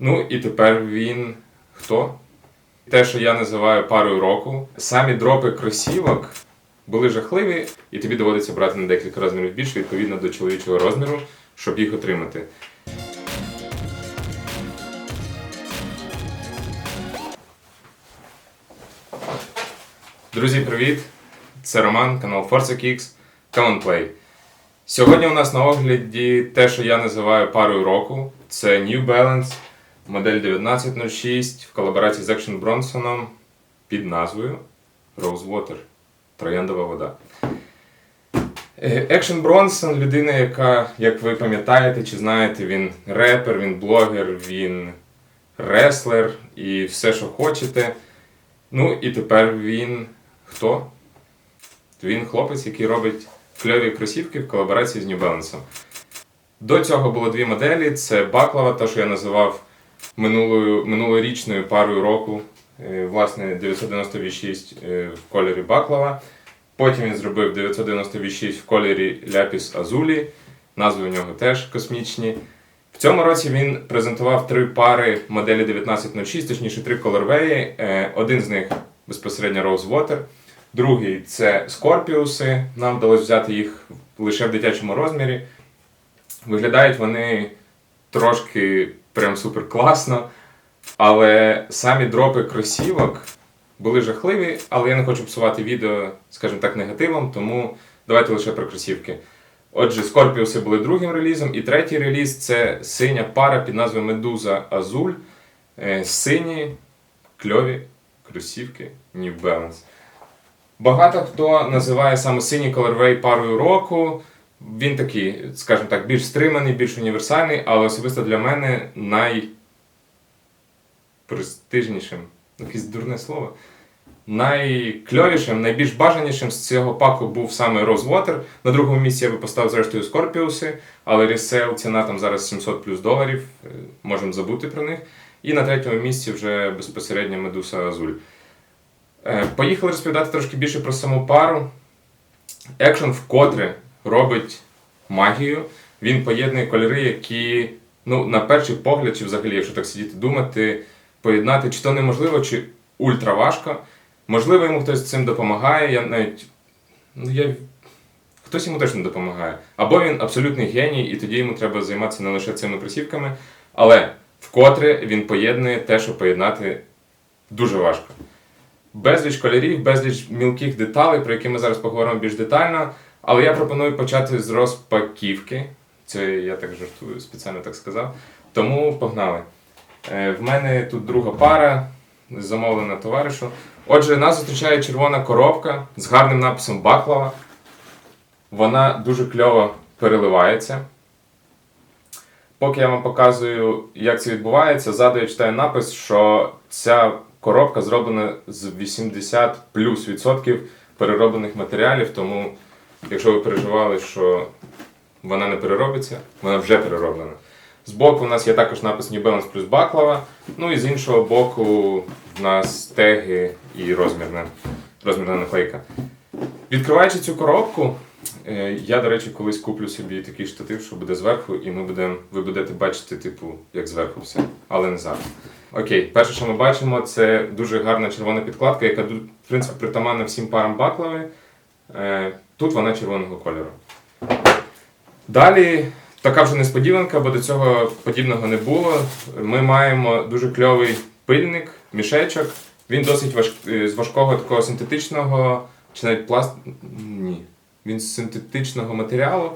Ну і тепер він хто? Те, що я називаю парою року. Самі дропи кросівок були жахливі, і тобі доводиться брати на декілька розмірів більше відповідно до чоловічого розміру, щоб їх отримати. Друзі, привіт! Це Роман, канал Forza Kicks, Come on Play. Сьогодні у нас на огляді те, що я називаю парою року. Це New Balance, модель 1906 в колаборації з Action Bronson під назвою Rosewater. Трояндова вода. Е, Action Bronson людина, яка, як ви пам'ятаєте чи знаєте, він репер, він блогер, він реслер і все, що хочете. Ну і тепер він хто? Він хлопець, який робить кльові кросівки в колаборації з New Balance. До цього було дві моделі: це Баклава, та що я називав минулою, минулорічною парою року. Е, Власне, 990 V6 е, в кольорі Баклава. Потім він зробив 990 V6 в кольорі Ляпіс Азулі. Назви у нього теж космічні. В цьому році він презентував три пари моделі 1906, точніше три колорвеї. Один з них безпосередньо Rosewater. Другий це Скорпіуси. Нам вдалося взяти їх лише в дитячому розмірі. Виглядають вони трошки прям супер класно. Але самі дропи кросівок були жахливі, але я не хочу псувати відео, скажімо так, негативом, тому давайте лише про кросівки. Отже, Скорпіуси були другим релізом, і третій реліз це синя пара під назвою Медуза Азуль. Е, Сині кльові кросівки New Balance. Багато хто називає саме синій колорвей парою року. Він такий, скажімо так, більш стриманий, більш універсальний, але особисто для мене найпрестижнішим, якесь дурне слово. Найкльовішим, найбільш бажанішим з цього паку був саме Rosewater. На другому місці я би поставив зрештою Скорпіуси, але ресейл ціна там зараз 700 плюс доларів, е, можемо забути про них. І на третьому місці вже безпосередньо Медуса Азуль. Поїхали розповідати трошки більше про саму пару. Екшн вкотре робить магію. Він поєднує кольори, які, ну, на перший погляд, чи взагалі, якщо так сидіти думати, поєднати чи то неможливо, чи ультра важко. Можливо, йому хтось цим допомагає. Я навіть. Ну, я... Хтось йому точно допомагає. Або він абсолютний геній, і тоді йому треба займатися не лише цими кросівками, але вкотре він поєднує те, що поєднати дуже важко. Безліч кольорів, безліч мілких деталей, про які ми зараз поговоримо більш детально. Але я пропоную почати з розпаківки. Це я так жартую, спеціально так сказав. Тому погнали. Е, В мене тут друга пара, замовлена товаришу. Отже, нас зустрічає червона коробка з гарним написом Баклава. Вона дуже кльово переливається. Поки я вам показую, як це відбувається, ззаду я читаю напис, що ця коробка зроблена з 80 плюс відсотків перероблених матеріалів, тому якщо ви переживали, що вона не переробиться, вона вже перероблена. Збоку у нас є також напис New Balance плюс Баклава. Ну і з іншого боку в нас теги і розмірна, розмірна наклейка. Відкриваючи цю коробку, е, я, до речі, колись куплю собі такий штатив, що буде зверху, і ми будемо, ви будете бачити, типу, як зверху все, але не зараз. Окей, перше, що ми бачимо, це дуже гарна червона підкладка, яка в принципі притаманна всім парам баклави. Тут вона червоного кольору. Далі така вже несподіванка, бо до цього подібного не було. Ми маємо дуже кльовий пильник, мішечок. Він досить важ... е, з важкого такого синтетичного, чи навіть пласт. Ні. Він з синтетичного матеріалу.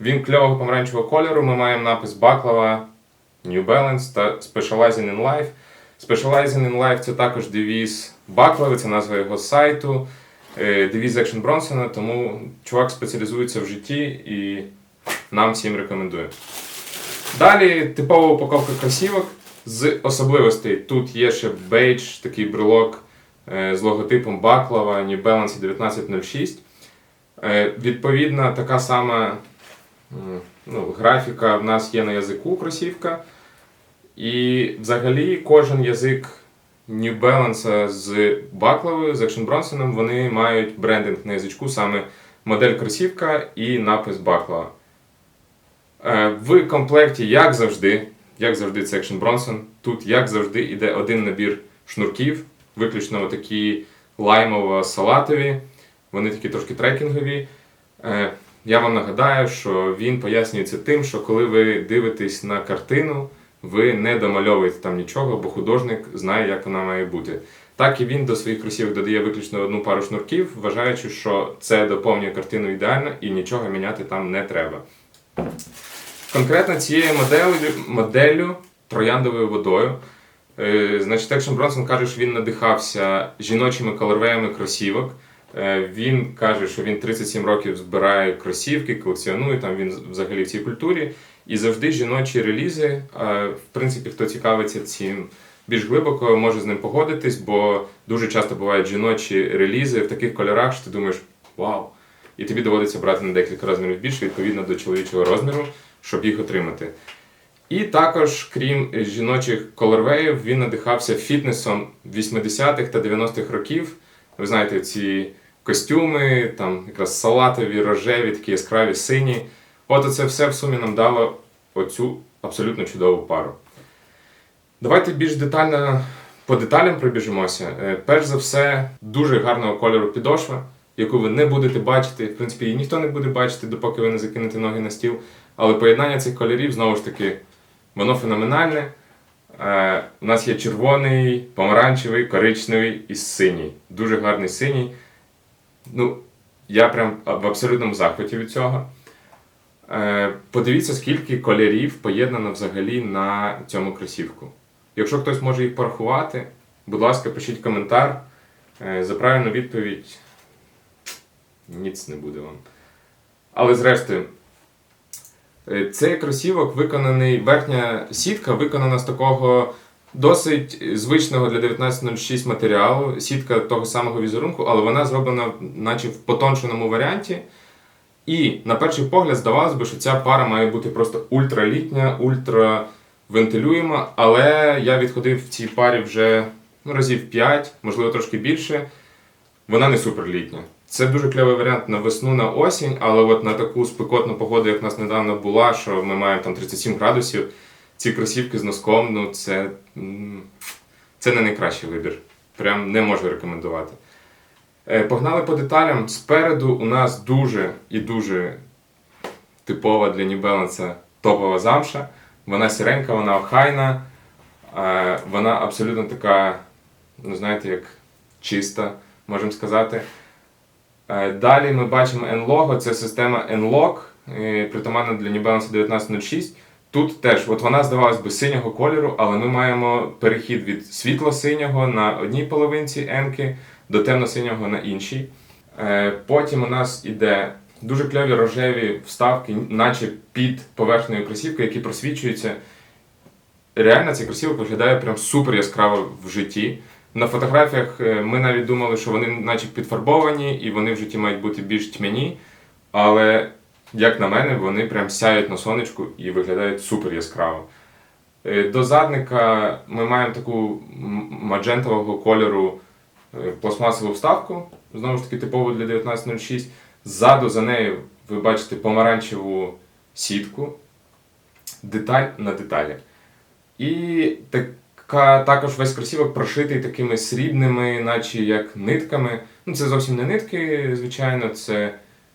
Він кльового помаранчевого кольору. Ми маємо напис Баклава, New Balance та Specializing in Life. Specializing in Life це також девіз Баклави, це назва його сайту. Е, Девіз Action Bronson, тому чувак спеціалізується в житті і нам всім рекомендую. Далі типова упаковка кросівок з особливостей. Тут є ще бейдж, такий брелок е, з логотипом Баклава New Balance 1906. Е, Відповідно, така сама ну, графіка в нас є на язику кросівка. І взагалі кожен язик New Balance з Баклавою, з Action Bronson, вони мають брендинг на язичку, саме модель кросівка і напис Баклава. Е, В комплекті, як завжди, як завжди, це Action Bronson. Тут, як завжди, йде один набір шнурків, виключно такі лаймово-салатові. Вони такі трошки трекінгові. Е, Я вам нагадаю, що він пояснюється тим, що коли ви дивитесь на картину, ви не домальовуєте там нічого, бо художник знає, як вона має бути. Так і він до своїх кросівок додає виключно одну пару шнурків, вважаючи, що це доповнює картину ідеально і нічого міняти там не треба. Конкретно цією моделлю, моделлю трояндовою водою. Е, значить, Екшен Бронсон каже, що він надихався жіночими колорвеями кросівок. Е, він каже, що він 37 років збирає кросівки, колекціонує там він взагалі в цій культурі. І завжди жіночі релізи, е, в принципі, хто цікавиться цим більш глибоко, може з ним погодитись, бо дуже часто бувають жіночі релізи в таких кольорах, що ти думаєш, вау! І тобі доводиться брати на декілька розмірів більше відповідно до чоловічого розміру, щоб їх отримати. І також, крім жіночих колорвеїв, він надихався фітнесом 80-х та 90-х років. Ви знаєте, ці костюми, там якраз салатові, рожеві, такі яскраві сині. От це все в сумі нам дало оцю абсолютно чудову пару. Давайте більш детально по деталям пробіжимося. Е, Перш за все, дуже гарного кольору підошва, яку ви не будете бачити. В принципі, її ніхто не буде бачити, допоки ви не закинете ноги на стіл. Але поєднання цих кольорів, знову ж таки, воно феноменальне. Е, У нас є червоний, помаранчевий, коричневий і синій. Дуже гарний синій. Ну, я прям в абсолютному захваті від цього. Подивіться, скільки кольорів поєднано взагалі на цьому кросівку. Якщо хтось може їх порахувати, будь ласка, пишіть коментар. Е, За правильну відповідь ніц не буде вам. Але зрештою, е, цей кросівок виконаний, верхня сітка виконана з такого досить звичного для 1906 матеріалу, сітка того самого візерунку, але вона зроблена наче в потонченому варіанті. І на перший погляд здавалось би, що ця пара має бути просто ультралітня, ультравентилюєма, але я відходив в цій парі вже ну, разів 5, можливо трошки більше. Вона не суперлітня. Це дуже кльовий варіант на весну, на осінь, але от на таку спекотну погоду, як в нас недавно була, що ми маємо там 37 градусів, ці кросівки з носком, ну це, це не найкращий вибір. Прям не можу рекомендувати. Е, Погнали по деталям. Спереду у нас дуже і дуже типова для Balance топова замша. Вона сіренька, вона охайна, е, вона абсолютно така, ну знаєте, як чиста, можемо сказати. Е, Далі ми бачимо N-Logo, це система N-Lock, е, притаманна для Balance 1906. Тут теж, от вона здавалась би синього кольору, але ми маємо перехід від світло-синього на одній половинці N-ки до темно-синього на іншій. Е, Потім у нас іде дуже кльові рожеві вставки, наче під поверхнею кросівки, які просвічуються. Реально цей кросівок виглядає прям супер яскраво в житті. На фотографіях е, ми навіть думали, що вони наче підфарбовані і вони в житті мають бути більш тьмяні. Але, як на мене, вони прям сяють на сонечку і виглядають супер яскраво. Е, До задника ми маємо таку маджентового кольору пластмасову вставку, знову ж таки типову для 1906. Ззаду за нею ви бачите помаранчеву сітку, деталь на деталі. І така, також весь кросівок прошитий такими срібними, наче як нитками. Ну, це зовсім не нитки, звичайно, це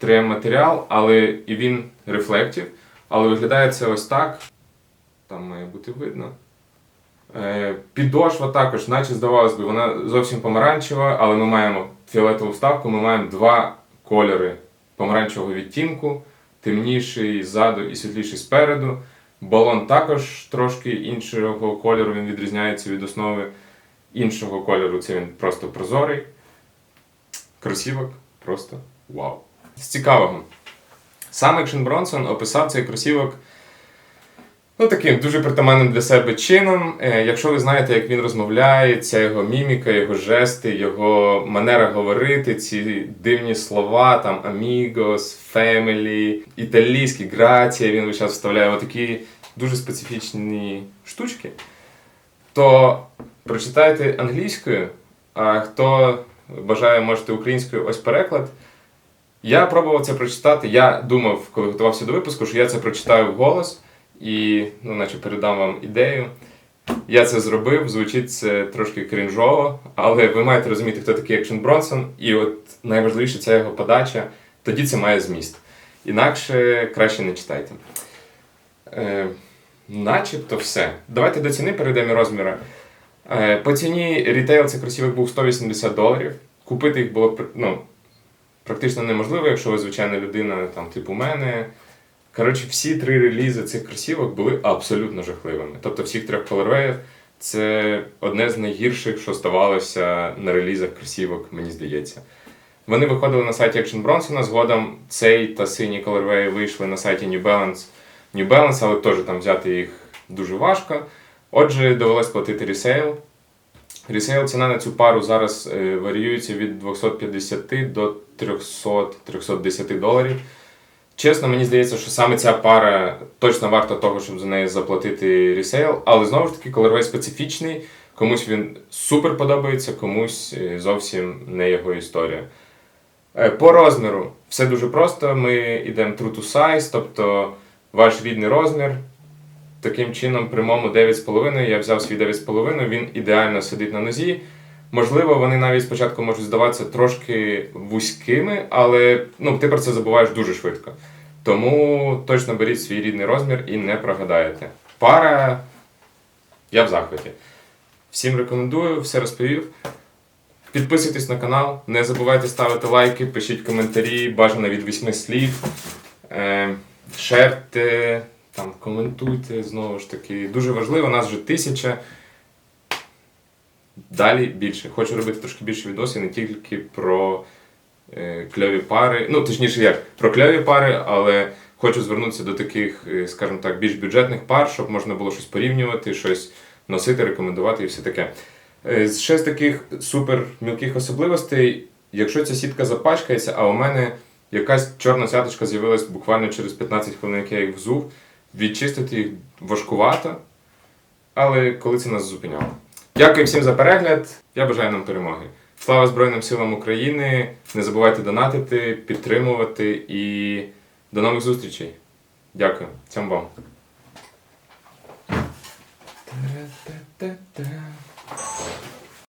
3М-матеріал, але і він рефлектів. Але виглядає це ось так. Там має бути видно. Е, Підошва також, наче здавалось би, вона зовсім помаранчева, але ми маємо фіолетову вставку, ми маємо два кольори помаранчевого відтінку, темніший ззаду і світліший спереду. Балон також трошки іншого кольору, він відрізняється від основи іншого кольору, це він просто прозорий. Кросівок просто вау. З цікавого. Сам Екшен Бронсон описав цей кросівок ну, таким дуже притаманним для себе чином. Е, якщо ви знаєте, як він розмовляє, ця його міміка, його жести, його манера говорити, ці дивні слова, там amigos, family, італійські, грація, він весь час вставляє отакі дуже специфічні штучки, то прочитайте англійською, а хто бажає, можете українською ось переклад. Я пробував це прочитати. Я думав, коли готувався до випуску, що я це прочитаю вголос. І ну, наче передам вам ідею. Я це зробив, звучить це трошки крінжово, але ви маєте розуміти, хто такий Екшен Бронсон, і от найважливіше це його подача, тоді це має зміст. Інакше краще не читайте. Е, начебто все. Давайте до ціни перейдемо розміри. Е, по ціні рітейл цих кросівок був 180 доларів. Купити їх було ну, практично неможливо, якщо ви звичайна людина, там, типу мене. Коротше, всі три релізи цих кросівок були абсолютно жахливими. Тобто всіх трьох колорвеїв це одне з найгірших, що ставалося на релізах кросівок, мені здається. Вони виходили на сайті Action Bronson, згодом цей та синій колорвеї вийшли на сайті New Balance, New Balance, але теж там взяти їх дуже важко. Отже, довелось платити ресейл. Ресейл ціна на цю пару зараз е, варіюється від 250 до 300-310 доларів. Чесно, мені здається, що саме ця пара точно варта того, щоб за неї заплатити ресейл, але знову ж таки, колорвей специфічний, комусь він супер подобається, комусь е, зовсім не його історія. Е, По розміру все дуже просто. Ми йдемо true to size, тобто ваш рідний розмір. Таким чином, при моєму 9,5 я взяв свій 9,5, він ідеально сидить на нозі. Можливо, вони навіть спочатку можуть здаватися трошки вузькими, але ну, ти про це забуваєш дуже швидко. Тому точно беріть свій рідний розмір і не прогадаєте. Пара, я в захваті. Всім рекомендую, все розповів. Підписуйтесь на канал, не забувайте ставити лайки, пишіть коментарі, бажано від 8 слів. Е, шерте, там, коментуйте знову ж таки. Дуже важливо, нас вже тисяча. Далі більше. Хочу робити трошки більше відосів, не тільки про е, кльові пари. Ну, точніше, як про кльові пари, але хочу звернутися до таких, е, скажімо так, більш бюджетних пар, щоб можна було щось порівнювати, щось носити, рекомендувати і все таке. Е, ще з таких супер мілких особливостей, якщо ця сітка запачкається, а у мене якась чорна сяточка з'явилась буквально через 15 хвилин, як я їх взув, відчистити їх важкувато, але коли це нас зупиняло. Дякую всім за перегляд. Я бажаю нам перемоги. Слава Збройним силам України! Не забувайте донатити, підтримувати і до нових зустрічей. Дякую. Цьому вам. Та-ра-та-та-та.